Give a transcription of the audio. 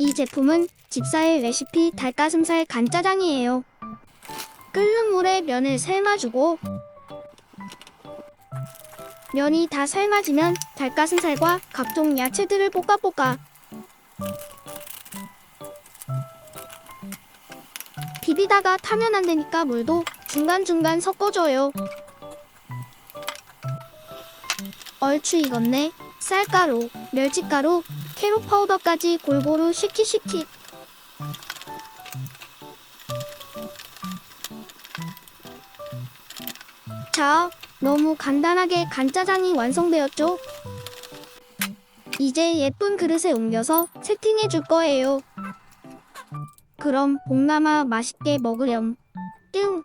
이 제품은 집사의 레시피 닭가슴살 간짜장이에요. 끓는 물에 면을 삶아주고 면이 다 삶아지면 닭가슴살과 각종 야채들을 볶아볶아 비비다가 타면 안 되니까 물도 중간중간 섞어줘요. 얼추 익었네. 쌀가루, 멸치가루, 캐롯 파우더까지 골고루 시키시키. 자, 너무 간단하게 간짜장이 완성되었죠? 이제 예쁜 그릇에 옮겨서 세팅해 줄 거예요. 그럼 복남아 맛있게 먹으렴. 띵!